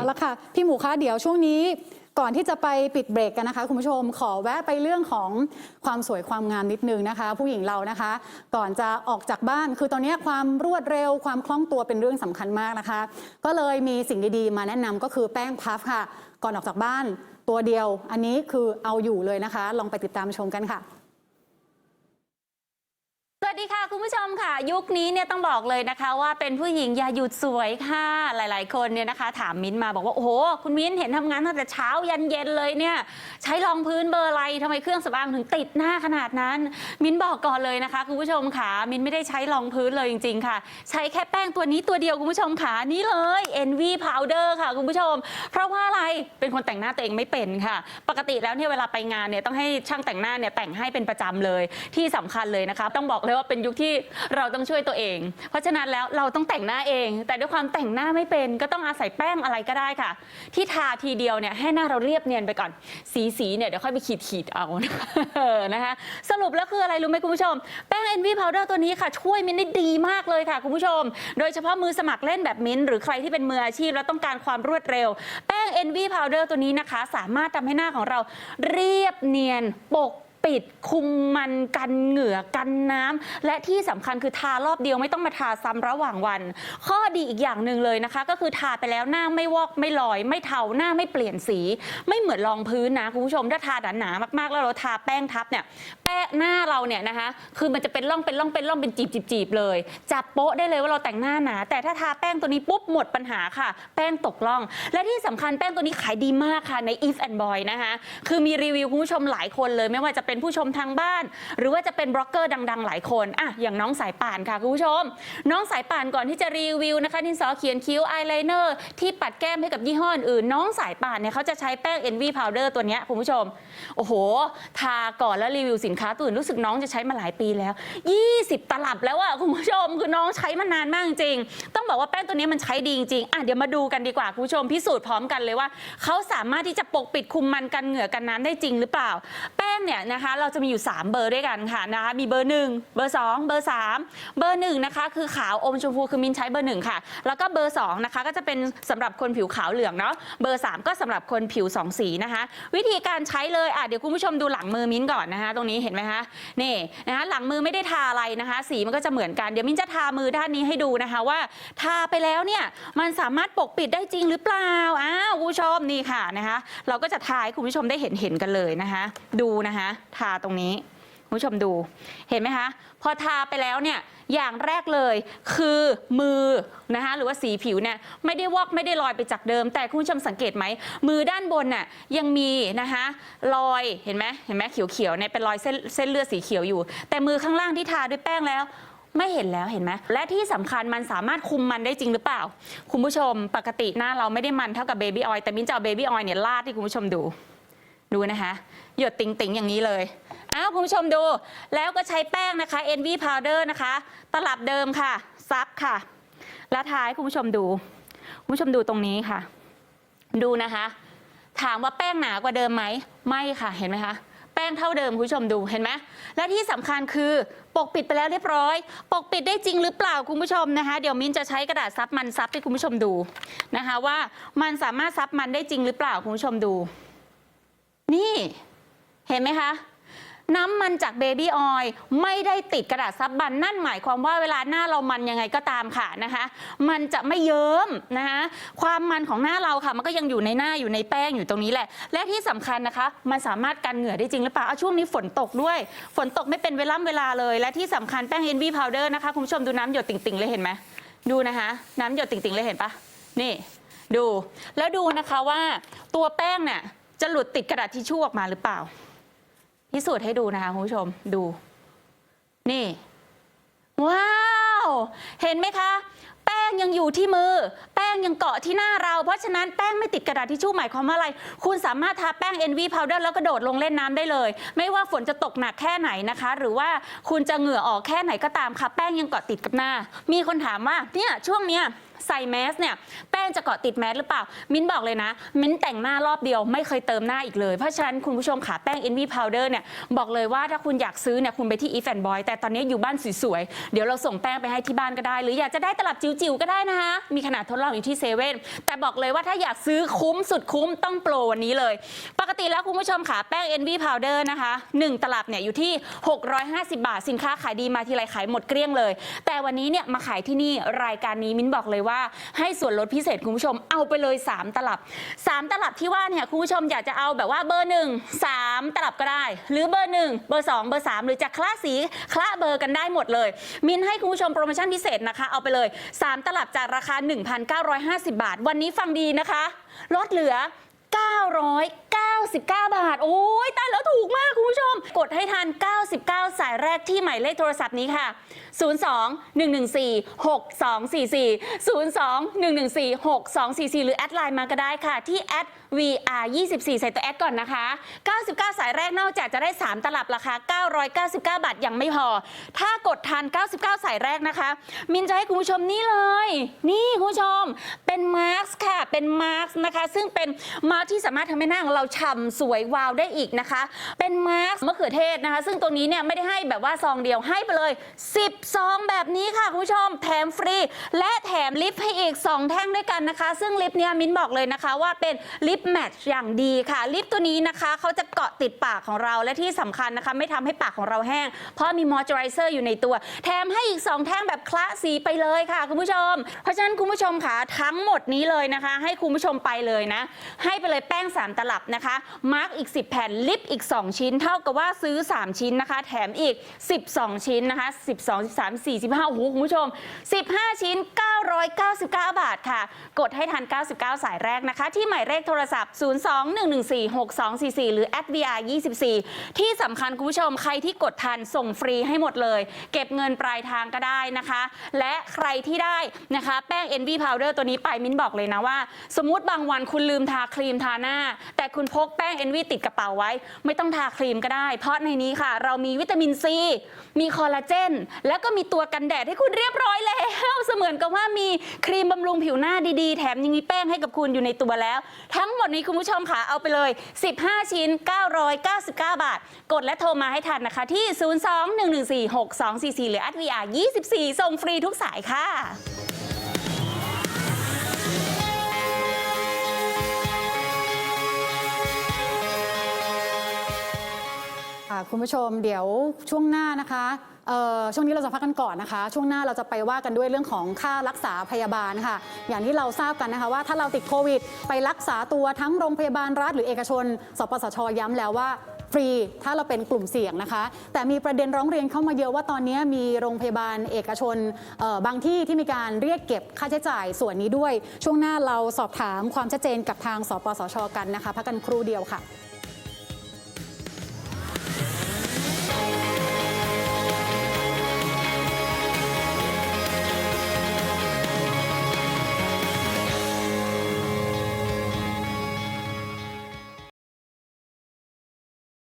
เอาละค่ะ พี่หมูคะเดี๋ยวช่วงนี้ก่อนที่จะไปปิดเบรกกันนะคะ คุณผู้ชมขอแวะไปเรื่องของความสวยความงามนิดนึงนะคะ ผู้หญิงเรานะคะ ก่อนจะออกจากบ้านคือตอนนี้ความรวดเร็วความคล่องตัวเป็นเรื่องสำคัญมากนะคะ ก็เลยมีสิ่งดีๆ มาแนะนำก็คือแป้งพัฟค่ะ ก่อนออกจากบ้านตัวเดียว อันนี้คือเอาอยู่เลยนะคะ ลองไปติดตามชมกันค่ะ วัสดีค่ะ คุณผู้ชมค่ะ ยุคนี้เนี่ยต้องบอกเลยนะคะ ว่าเป็นผู้หญิงอย่าหยุดสวยค่ะ หลาย ๆ คนเนี่ยนะคะ ถามมิ้นมาบอกว่า โอ้โห คุณมิ้นเห็นทำงานตั้งแต่เช้ายันเย็นเลยเนี่ย ใช้รองพื้นเบอร์อะไรทำไมเครื่องสำอางถึงติดหน้าขนาดนั้น มิ้นบอกก่อนเลยนะคะ คุณผู้ชมค่ะ มิ้นไม่ได้ใช้รองพื้นเลยจริง ๆ ค่ะ ใช้แค่แป้งตัวนี้ตัวเดียวคุณผู้ชมค่ะนี่เลย NV Powder ค่ะคุณผู้ชม เพราะว่าอะไรเป็นคนแต่งหน้าตัวเองไม่เป็นค่ะ ปกติแล้วเนี่ยเวลาไปงานเนี่ยต้องให้ช่างแต่งหน้าเนี่ยแต่งให้เป็นประจำเลยที่สำคัญเลยนะคะต้องบอกเลยว่าเป็นยุคที่เราต้องช่วยตัวเอง เพราะฉะนั้นแล้วเราต้องแต่งหน้าเอง แต่ด้วยความแต่งหน้าไม่เป็น ก็ต้องอาศัยแป้งอะไรก็ได้ค่ะ ที่ทาทีเดียวเนี่ยให้หน้าเราเรียบเนียนไปก่อน สีสีเนี่ยเดี๋ยวค่อยไปขีดขีดเอานะคะสรุปแล้วคืออะไรรู้ไหมคุณผู้ชม แป้ง NV Powder ตัวนี้ค่ะ ช่วยมินได้ดีมากเลยค่ะคุณผู้ชม โดยเฉพาะมือสมัครเล่นแบบมินหรือใครที่เป็นมืออาชีพแล้วต้องการความรวดเร็ว แป้ง NV Powder ตัวนี้นะคะ สามารถทำให้หน้าของเราเรียบเนียนปก ปิดคุมมันกันเหงื่อกันน้ำและที่สำคัญคือทารอบเดียวไม่ต้องมาทาซ้ำระหว่างวัน ข้อดีอีกอย่างหนึ่งเลยนะคะ ก็คือทาไปแล้วหน้าไม่วอกไม่ลอย ไม่เทาหน้าไม่เปลี่ยนสี ไม่เหมือนรองพื้นนะคุณผู้ชมถ้าทาหนาๆมากๆ แล้วเราทาแป้งทับเนี่ยแป้งหน้าเราเนี่ยนะคะ คือมันจะเป็นร่องเป็นร่องเป็นร่องเป็นจีบจีบจีบเลย จับโป๊ะได้เลยว่าเราแต่งหน้าหนา แต่ถ้าทาแป้งตัวนี้ปุ๊บหมดปัญหาค่ะ แป้งตกร่อง และที่สำคัญแป้งตัวนี้ขายดีมากค่ะใน If and Boy นะคะคือมีรีวิวคุณผู้ชมหลายคนเลยไม่ว่าจะเป็นเป็นผู้ชมทางบ้าน หรือว่าจะเป็นบล็อกเกอร์ดัง ๆ หลายคนอะอย่างน้องสายป่านค่ะคุณผู้ชม น้องสายป่านก่อนที่จะรีวิวนะคะดินสอเขียนคิ้วอายไลเนอร์ที่ปัดแก้มให้กับยี่ห้ออื่น น้องสายป่านเนี่ยเขาจะใช้แป้ง Envy Powder ตัวนี้คุณผู้ชม โอ้โห ทาก่อนแล้วรีวิวสินค้าตัวอื่นรู้สึกน้องจะใช้มาหลายปีแล้ว 20 ตลับแล้วอะคุณผู้ชม คือน้องใช้มานานมากจริง ต้องบอกว่าแป้งตัวนี้มันใช้ดีจริงอะเดี๋ยวมาดูกันดีกว่าคุณผู้ชมพิสูจน์พร้อมกันเลยว่าเขาสามารถที่จะปกปิดคุมมันกันเหงื่อกันน้ำได้จริงหรือเปล่า แป้งเนี่ยนะคะ เราจะมีอยู่ 3 เบอร์ด้วยกันค่ะนะคะมีเบอร์ 1 เบอร์ 2 เบอร์ 3 เบอร์ 1 นะคะ คือขาวอมชมพูคือมินใช้เบอร์ 1 ค่ะ แล้วก็เบอร์ 2 นะคะ ก็จะเป็นสำหรับคนผิวขาวเหลืองเนาะเบอร์ 3 ก็สำหรับคนผิว 2 สีนะคะ วิธีการใช้เลยอะเดี๋ยวคุณผู้ชมดูหลังมือมิ้นก่อนนะคะ ตรงนี้เห็นไหมคะนี่นะคะหลังมือไม่ได้ทาอะไรนะคะ สีมันก็จะเหมือนกันเดี๋ยวมิ้นจะทามือด้านนี้ให้ดูนะคะว่า ทาไปแล้วเนี่ยมันสามารถปกปิดได้จริงหรือเปล่าอ้าวคุณผู้ชมนี่ค่ะนะคะ เราก็จะทาให้คุณผู้ชมได้เห็นเห็นกันเลยนะคะ ดูนะคะทาตรงนี้คุณผู้ชมดูเห็นไหมคะ พอทาไปแล้วเนี่ยอย่างแรกเลยคือมือนะคะหรือว่าสีผิวเนี่ยไม่ได้วอกไม่ได้ลอยไปจากเดิม แต่คุณผู้ชมสังเกตไหม มือด้านบนน่ะยังมีนะคะรอยเห็นไหมเห็นไหมเขียวๆเนี่ยเป็นรอยเส้นเส้นเลือดสีเขียวอยู่ แต่มือข้างล่างที่ทาด้วยแป้งแล้วไม่เห็นแล้วเห็นไหมและที่สำคัญมันสามารถคุมมันได้จริงหรือเปล่า คุณผู้ชมปกติหน้าเราไม่ได้มันเท่ากับเบบี้ออยล์แต่มิ้นจะเอาเบบี้ออยล์เนี่ยลาดให้คุณผู้ชมดู ดูนะคะ หยดติ่งๆ อย่างนี้เลย อ้าวคุณผู้ชมดู แล้วก็ใช้แป้งนะคะ NV Powder นะคะ ตลับเดิมค่ะ ซับค่ะ แล้วท้ายคุณผู้ชมดู คุณผู้ชมดูตรงนี้ค่ะ ดูนะคะ ถามว่าแป้งหนากว่าเดิมไหม ไม่ค่ะเห็นไหมคะแป้งเท่าเดิมคุณผู้ชมดูเห็นไหมและที่สำคัญคือปกปิดไปแล้วเรียบร้อย ปกปิดได้จริงหรือเปล่าคุณผู้ชมนะคะ เดี๋ยวมิ้นจะใช้กระดาษซับมันซับให้คุณผู้ชมดูนะคะว่ามันสามารถซับมันได้จริงหรือเปล่าคุณผู้ชมดู นี่เห็นไหมคะ น้ำมันจากเบบี้ออยล์ไม่ได้ติดกระดาษซับมัน นั่นหมายความว่าเวลาหน้าเรามันยังไงก็ตามค่ะนะคะ มันจะไม่เยิ้มนะคะความมันของหน้าเราค่ะ มันก็ยังอยู่ในหน้าอยู่ในแป้งอยู่ตรงนี้แหละ และที่สำคัญนะคะ มันสามารถกันเหงื่อได้จริงหรือเปล่าเอาช่วงนี้ฝนตกด้วย ฝนตกไม่เป็นเวล่ำเวลาเลย และที่สำคัญแป้ง Envy Powder นะคะคุณผู้ชมดูน้ำหยดติ่งๆเลยเห็นไหมดูนะคะ น้ำหยดติ่งๆเลยเห็นปะนี่ดูแล้วดูนะคะว่าตัวแป้งเนี่ย จะหลุดติดกระดาษทิชชู่ออกมาหรือเปล่า พิสูจน์ให้ดูนะคะคุณผู้ชมดู นี่ ว้าว เห็นไหมคะ แป้งยังอยู่ที่มือ แป้งยังเกาะที่หน้าเรา เพราะฉะนั้นแป้งไม่ติดกระดาษทิชชู่หมายความว่าอะไร คุณสามารถทาแป้ง NV Powder แล้วกระโดดลงเล่นน้ำได้เลย ไม่ว่าฝนจะตกหนักแค่ไหนนะคะ หรือว่าคุณจะเหงื่อออกแค่ไหนก็ตามค่ะ แป้งยังเกาะติดกับหน้า มีคนถามว่าเนี่ยช่วงเนี้ย ใส่แมสเนี่ยแป้งจะเกาะติดแมสหรือเปล่า มิ้นบอกเลยนะ มิ้นแต่งหน้ารอบเดียวไม่เคยเติมหน้าอีกเลย เพราะฉะนั้นคุณผู้ชมขาแป้ง Envy Powder เนี่ยบอกเลยว่าถ้าคุณอยากซื้อเนี่ยคุณไปที่ If and Boy แต่ตอนนี้อยู่บ้านสวยๆ เดี๋ยวเราส่งแป้งไปให้ที่บ้านก็ได้ หรืออยากจะได้ตลับจิ๋วๆก็ได้นะคะมีขนาดทดลองอยู่ที่เซเว่นแต่บอกเลยว่าถ้าอยากซื้อคุ้มสุดคุ้มต้องโปรวันนี้เลย ปกติแล้วคุณผู้ชมขาแป้ง Envy Powder นะคะหนึ่งตลับเนี่ยอยู่ที่ 650 บาทสินค้าขายดีมาทีไรขายหมดเกลี้ยงเลย แต่วันนี้เนี่ยมาขายที่นี่รายการนี้มิ้นบอกเลยว่าให้ส่วนลดพิเศษคุณผู้ชมเอาไปเลย 3 ตลับ 3 ตลับที่ว่าเนี่ยคุณผู้ชมอยากจะเอาแบบว่าเบอร์ 1 3 ตลับก็ได้ หรือเบอร์ 1 เบอร์ 2 เบอร์ 3 หรือจะคละสสีคละเบอร์กันได้หมดเลย มินให้คุณผู้ชมโปรโมชั่นพิเศษนะคะ เอาไปเลย 3 ตลับจากราคา 1,950 บาท วันนี้ฟังดีนะคะ ลดเหลือ 999 บาท โอ้ยตายแล้วถูกมากคุณผู้ชม กดให้ทัน 99 สายแรกที่หมายเลขโทรศัพท์นี้ค่ะ 02 114 6244 02 114 6244 หรือแอดไลน์มาก็ได้ค่ะ ที่แอด VR 24 ใส่ตัวแอดก่อนนะคะ 99 สายแรกนอกจากจะได้ 3 ตลับราคา 999 บาทยังไม่พอ ถ้ากดทัน 99 สายแรกนะคะ มินจะให้คุณผู้ชมนี่เลย นี่คุณผู้ชม เป็นมาร์คค่ะ เป็นมาร์คนะคะ ซึ่งเป็นมาร์คที่สามารถทำให้หน้าของเราฉ่ำสวยวาวได้อีกนะคะ เป็นมาร์คมะเขือเทศนะคะ ซึ่งตัวนี้เนี่ยไม่ได้ให้แบบว่าซองเดียวให้ไปเลย 10 ซองแบบนี้ค่ะคุณผู้ชมแถมฟรี และแถมลิปให้อีก 2 แท่งด้วยกันนะคะ ซึ่งลิปเนี่ยมิ้นบอกเลยนะคะ ว่าเป็นลิปแมทช์อย่างดีค่ะลิปตัวนี้นะคะเขาจะเกาะติดปากของเราและที่สำคัญนะคะ ไม่ทำให้ปากของเราแห้ง เพราะมีมอยเจอไรเซอร์อยู่ในตัว แถมให้อีก 2 แท่งแบบคละสีไปเลยค่ะคุณผู้ชม เพราะฉะนั้นคุณผู้ชมค่ะทั้งหมดนี้เลยนะคะ ให้คุณผู้ชมไปเลยนะ ให้ไปเลยแป้ง 3 ตลับนะคะ มาร์กอีก 10 แผ่นลิปอีก 2 ชิ้น เท่ากับว่าซื้อ 3 ชิ้นนะคะ แถมอีก 12 ชิ้นนะคะ 12 13 4 15โอ้โหคุณผู้ชม 15 ชิ้น 999 บาทค่ะ กดให้ทัน 99 สายแรกนะคะ ที่หมายเลขโทรศัพท์ 02-114-6244 หรือ @vr 24ที่สำคัญคุณผู้ชมใครที่กดทันส่งฟรีให้หมดเลย เก็บเงินปลายทางก็ได้นะคะ และใครที่ได้นะคะ แป้ง NV Powder ตัวนี้ไปมิ้นบอกเลยนะว่า สมมติบางวันคุณลืมทาครีมทาหน้า แต่คุณพกแป้ง Envy ติดกระเป๋าไว้ ไม่ต้องทาครีมก็ได้ เพราะในนี้ค่ะ เรามีวิตามินซี มีคอลลาเจน แล้วก็มีตัวกันแดดให้คุณเรียบร้อยแล้ว เสมือนกับว่ามีครีมบำรุงผิวหน้าดีๆ แถมยังมีแป้งให้กับคุณอยู่ในตัวแล้ว ทั้งหมดนี้คุณผู้ชมค่ะเอาไปเลย 15 ชิ้น 999 บาท กดและโทรมาให้ทันนะคะที่ 02-114-6244 หรือ @vr 24 ส่งฟรีทุกสายค่ะ คุณผู้ชมเดี๋ยวช่วงหน้านะคะช่วงนี้เราจะพักกันก่อนนะคะ ช่วงหน้าเราจะไปว่ากันด้วยเรื่องของค่ารักษาพยาบาลค่ะ อย่างที่เราทราบกันนะคะว่าถ้าเราติดโควิด ไปรักษาตัวทั้งโรงพยาบาลรัฐหรือเอกชน สปสชย้ำแล้วว่าฟรีถ้าเราเป็นกลุ่มเสี่ยงนะคะ แต่มีประเด็นร้องเรียนเข้ามาเยอะว่าตอนนี้มีโรงพยาบาลเอกชนบางที่ที่มีการเรียกเก็บค่าใช้จ่ายส่วนนี้ด้วย ช่วงหน้าเราสอบถามความชัดเจนกับทางสปสชกันนะคะพักกันครู่เดียวค่ะ